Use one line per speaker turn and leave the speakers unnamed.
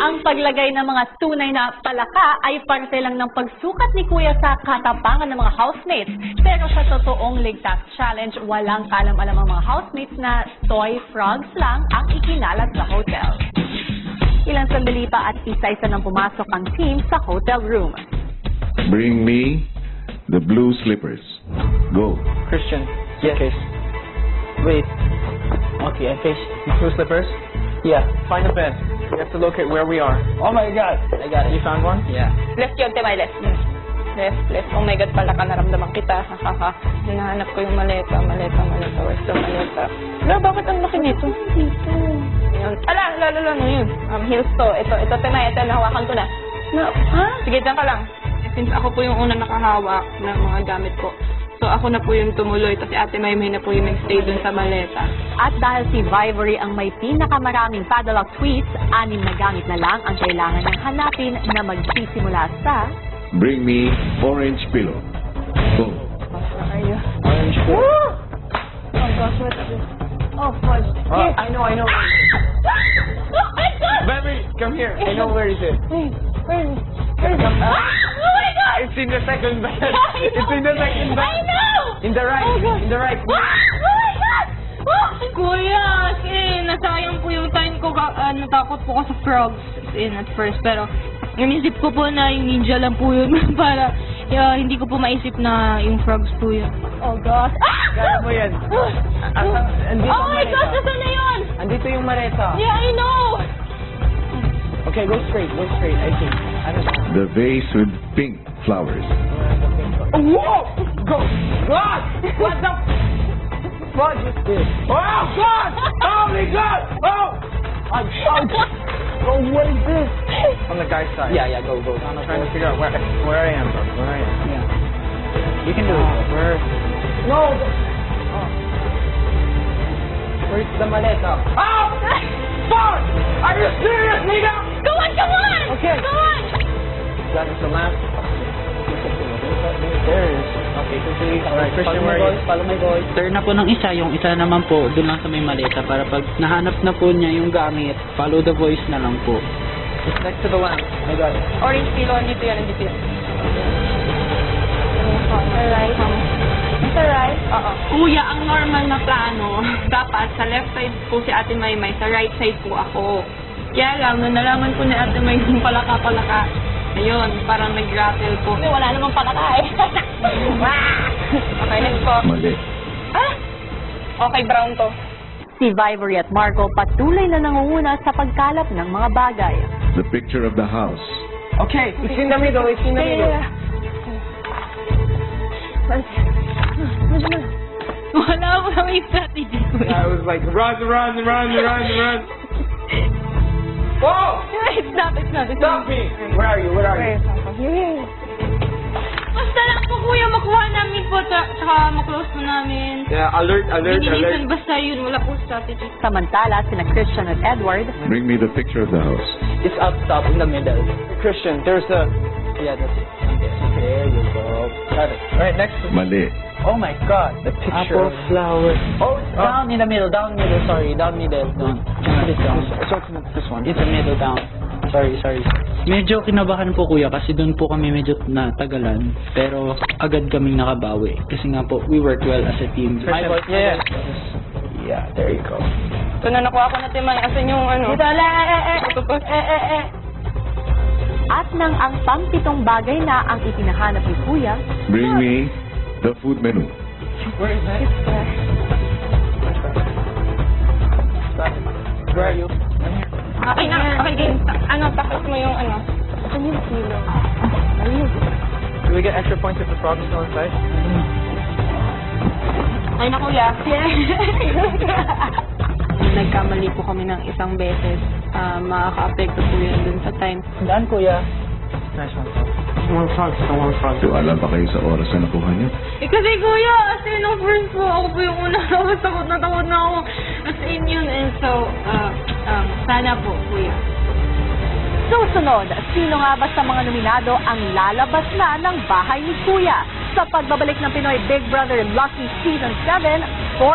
Ang paglagay ng mga tunay na palaka ay parte lang ng pagsukat ni Kuya sa katapangan ng mga housemates. Pero sa totoong ligtas challenge, walang kalam-alam ang mga housemates na toy frogs lang ang ikinalat sa hotel. Ilang sandali pa at isa-isa nang pumasok ang team sa hotel room.
Bring me the blue slippers. Go.
Christian. Yes. Okay. Wait. Okay, I face the blue slippers. Yeah. Find a bed. We have to locate where we are. Oh my god. I got it. You found one? Yeah.
Left yun, Timay, left. Left, left. Oh my God, pala ka, naramdaman kita. Hahaha. Hinahanap ko yung maleta, maleta, maleta. Where's the maleta? Wala, bakit ang laki nito? Dito. Ala, ala, ala, ano yun? Um, heels to. Ito, ito, Timay, ito, nahawakan ko na. Na, ha? Sige, dyan ka lang. Since ako po yung unang nakahawak ng mga gamit ko. So, ako na po yung tumuloy. Tapos Ate Maymay na po yung nag-stay dun sa maleta.
At dahil si Vivory ang may pinakamaraming padlock tweets, anim na gamit na lang ang kailangan ng hanapin na magsisimula sa
Bring me orange pillow.
Where you?
Orange food.
Oh gosh, what is this? Oh, fudge.
Oh, I know, I know.
oh my God!
Baby, come here. I know where is it.
Where is
Come, come.
Ah! Oh my God!
It's in the second bed.
I know.
It's in the second
I
bed.
know!
In the right.
Oh.
In the right.
Ah! Oh my God! Oh! Kuya, kasi nasayang po yung time ko. Ka, ah, natakot po ako sa frogs in at first. Pero, inisip ko po na yung ninja lang po yun para yeah, hindi ko po maisip na yung frogs po yun. Oh gosh. Ah!
Kaya mo yan. Ah, ah, andito
oh
ang
my gosh, nasa na yun?
Andito yung maleta.
Yeah, I know!
Okay, go straight. Go straight. I think. Ano ba?
The vase with pink flowers.
Whoa! Go! God! What the fudge is this? Oh God! Oh my God! Oh! I'm ouch! Oh, what is this? On the guy's side. Yeah, yeah, go, go. I'm trying to figure out where where I am, bro. Where I am. Yeah. You can do it. Ah. Where? No. Oh. Where's the maleta? Oh! Fuck! Are you serious, nigga?
Go on, come on!
Okay.
Go on!
That is the last. Okay, so three. Alright, where are you? Follow my voice.
Turn na po ng isa, yung isa naman po, doon lang sa may maleta para pag nahanap na po niya yung gamit, follow the voice na lang po.
It's next to the lamp. I got it.
Orange pillow, andito yan, andito yan. Alright. It's alright? Oo. Kuya, ang normal na plano, dapat sa left side po si Ate Maymay, sa right side po ako. Kaya lang, nung nalaman ko ni Ate May yung palaka-palaka, ayun, parang nag-rattle po. Wala namang palaka eh. okay, next po.
Mali.
Ah! Okay, brown to.
si Vivory at Marco patuloy na nangunguna sa pagkalap ng mga bagay.
The picture of the house.
Okay, it's in the middle. It's in the middle.
Wala mo na may strategy ko.
I was like, run, run, run, run, run.
It's not, it's not, it's
Stop
not.
me! Where are you? Where are you?
Basta lang po kuya, makuha namin po, ta- tsaka maklose po namin.
Yeah, alert, alert,
Binilisan, basta yun, wala po strategy.
Samantala, sina Christian at Edward,
Bring me the picture of the house.
It's up top in the middle. Christian, there's a. Yeah, that's it. There you go. Got it. Right next to.
Mali.
Oh my God, the picture. Apple flower. Oh, it's down in the middle. Down middle. Sorry, down middle. Mm. Down. Mm. This down. So it's this one.
It's a middle down. Sorry, sorry. Medyo kinabahan po kuya kasi doon po kami medyo natagalan pero agad kaming nakabawi kasi nga po we work well as a team.
My voice. Yeah, yeah. Yeah, there you go.
So na nakuha ko na timay, asan yung ano? Dito, ala, eh, eh, Ito po. Eh, eh, eh.
at nang ang pampitong bagay na ang itinahanap ni Kuya,
Bring me the food menu.
Where is that?
Tapos mo yung ano? Asan yung kilo?
Do we get extra points if the frog is still inside?
Ay na kuya. Nagkamali po kami ng isang beses. Ah, makaka-apekto po yun dun sa time.
Daan, kuya. Nice one. One frog. Still one frog.
Tiwala ba kayo sa oras na nakuha niyo?
Eh kasi kuya, as in, of course po, ako po yung una. Tapos takot na takot na ako. As in yun. And so, uh, um, sana po, kuya.
Susunod, sino nga ba sa mga nominado ang lalabas na ng bahay ni Kuya? Sa pagbabalik ng Pinoy Big Brother Lucky Season 7, 4